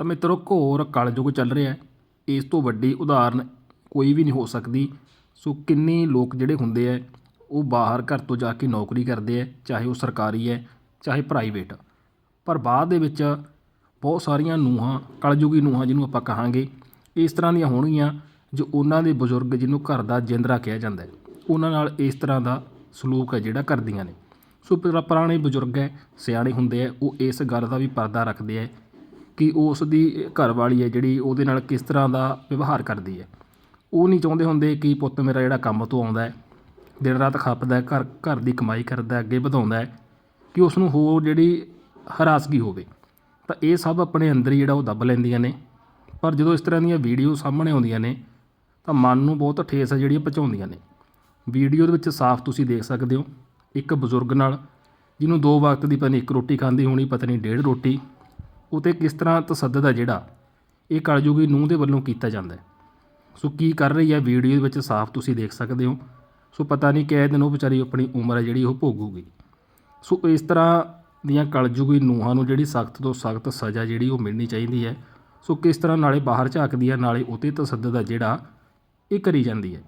ਤਾਂ ਮਿੱਤਰੋ ਘੋਰ ਕਲਯੁਗ ਚੱਲ ਰਿਹਾ ਇਸ ਤੋਂ ਵੱਡੀ ਉਦਾਹਰਨ ਕੋਈ ਵੀ ਨਹੀਂ ਹੋ ਸਕਦੀ। ਸੋ ਕਿੰਨੇ ਲੋਕ ਜਿਹੜੇ ਹੁੰਦੇ ਆ, ਉਹ ਬਾਹਰ ਘਰ ਤੋਂ ਜਾ ਕੇ ਨੌਕਰੀ ਕਰਦੇ ਆ, ਚਾਹੇ ਉਹ ਸਰਕਾਰੀ ਹੈ, ਚਾਹੇ ਪ੍ਰਾਈਵੇਟ ਪਰ ਬਾਅਦ ਦੇ ਵਿੱਚ ਬਹੁਤ ਸਾਰੀਆਂ ਨੂੰਹਾਂ, ਕਲਯੁਗੀ ਨੂੰਹਾਂ ਜਿਹਨੂੰ ਆਪਾਂ ਕਹਾਂਗੇ, ਇਸ ਤਰ੍ਹਾਂ ਦੀਆਂ ਹੋਣਗੀਆਂ ਜੋ ਉਹਨਾਂ ਦੇ ਬਜ਼ੁਰਗ ਜਿਹਨੂੰ ਘਰ ਦਾ ਜਿੰਦਰਾ ਕਿਹਾ ਜਾਂਦਾ ਹੈ। ਉਹਨਾਂ ਨਾਲ ਇਸ ਤਰ੍ਹਾਂ ਦਾ ਸਲੂਕ ਹੈ ਜਿਹੜਾ ਕਰਦੀਆਂ ਨੇ। ਸੋ ਪੁਰਾਣੇ ਬਜ਼ੁਰਗ ਹੈ, ਸਿਆਣੇ ਹੁੰਦੇ ਆ, ਉਹ ਇਸ ਗੱਲ ਦਾ ਵੀ ਪਰਦਾ ਰੱਖਦੇ ਆ ਕਿ ਉਸ ਦੀ ਘਰ ਵਾਲੀ ਹੈ ਜਿਹੜੀ ਉਹਦੇ ਨਾਲ ਕਿਸ ਤਰ੍ਹਾਂ ਦਾ ਵਿਵਹਾਰ ਕਰਦੀ ਹੈ। ਉਹ ਨਹੀਂ ਚਾਹੁੰਦੇ ਹੁੰਦੇ ਕਿ ਪੁੱਤ ਮੇਰਾ ਜਿਹੜਾ ਕੰਮ ਤੋਂ ਆਉਂਦਾ ਹੈ, ਦਿਨ ਰਾਤ ਖੱਪਦਾ ਘਰ ਘਰ ਦੀ ਕਮਾਈ ਕਰਦਾ ਅੱਗੇ ਵਧਾਉਂਦਾ ਕਿ ਉਸ ਨੂੰ ਹੋਰ ਜਿਹੜੀ ਹਰਾਸਗੀ ਹੋਵੇ। ਤਾਂ ਇਹ ਸਭ ਆਪਣੇ ਅੰਦਰ ਹੀ ਜਿਹੜਾ ਉਹ ਦੱਬ ਲੈਂਦੀਆਂ ਨੇ। ਪਰ ਜਦੋਂ ਇਸ ਤਰ੍ਹਾਂ ਦੀਆਂ ਵੀਡੀਓ ਸਾਹਮਣੇ ਆਉਂਦੀਆਂ ਨੇ, ਤਾਂ ਮਨ ਨੂੰ ਬਹੁਤ ਠੇਸ ਹੈ ਜਿਹੜੀ ਪਹੁੰਚਾਉਂਦੀਆਂ ਨੇ। ਵੀਡੀਓ ਦੇ ਵਿੱਚ ਸਾਫ਼ ਤੁਸੀਂ ਦੇਖ ਸਕਦੇ ਹੋ, ਇੱਕ ਬਜ਼ੁਰਗ ਨਾਲ, ਜਿਹਨੂੰ ਦੋ ਵਕਤ ਦੀ ਪਤਾ ਨਹੀਂ ਇੱਕ ਰੋਟੀ ਖਾਂਦੀ ਹੋਣੀ ਪਤਨੀ ਡੇਢ ਰੋਟੀ। ਉਹ 'ਤੇ ਕਿਸ ਤਰ੍ਹਾਂ ਤਸੱਦਦ ਹੈ ਜਿਹੜਾ ਇਹ ਕਲਯੁਗੀ ਨੂੰਹ ਦੇ ਵੱਲੋਂ ਕੀਤਾ ਜਾਂਦਾ ਹੈ। ਸੋ ਕੀ ਕਰ ਰਹੀ ਹੈ ਵੀਡੀਓ ਵਿੱਚ ਸਾਫ਼ ਤੁਸੀਂ ਦੇਖ ਸਕਦੇ ਹੋ। ਸੋ ਪਤਾ ਨਹੀਂ ਕਿਹ ਦਿਨ ਉਹ ਵਿਚਾਰੀ ਆਪਣੀ ਉਮਰ ਹੈ ਜਿਹੜੀ ਉਹ ਭੋਗੂਗੀ। ਸੋ ਇਸ ਤਰ੍ਹਾਂ ਦੀਆਂ ਕਲਯੁਗੀ ਨੂੰਹਾਂ ਨੂੰ ਜਿਹੜੀ ਸਖਤ ਤੋਂ ਸਖਤ ਸਜ਼ਾ ਜਿਹੜੀ ਉਹ ਮਿਲਣੀ ਚਾਹੀਦੀ ਹੈ। ਸੋ ਕਿਸ ਤਰ੍ਹਾਂ ਨਾਲੇ ਬਾਹਰ ਝਾਕਦੀ ਹੈ ਨਾਲੇ ਉਤੇ ਤਸੱਦਦ ਹੈ ਜਿਹੜਾ ਇਹ ਕਰੀ ਜਾਂਦੀ ਹੈ।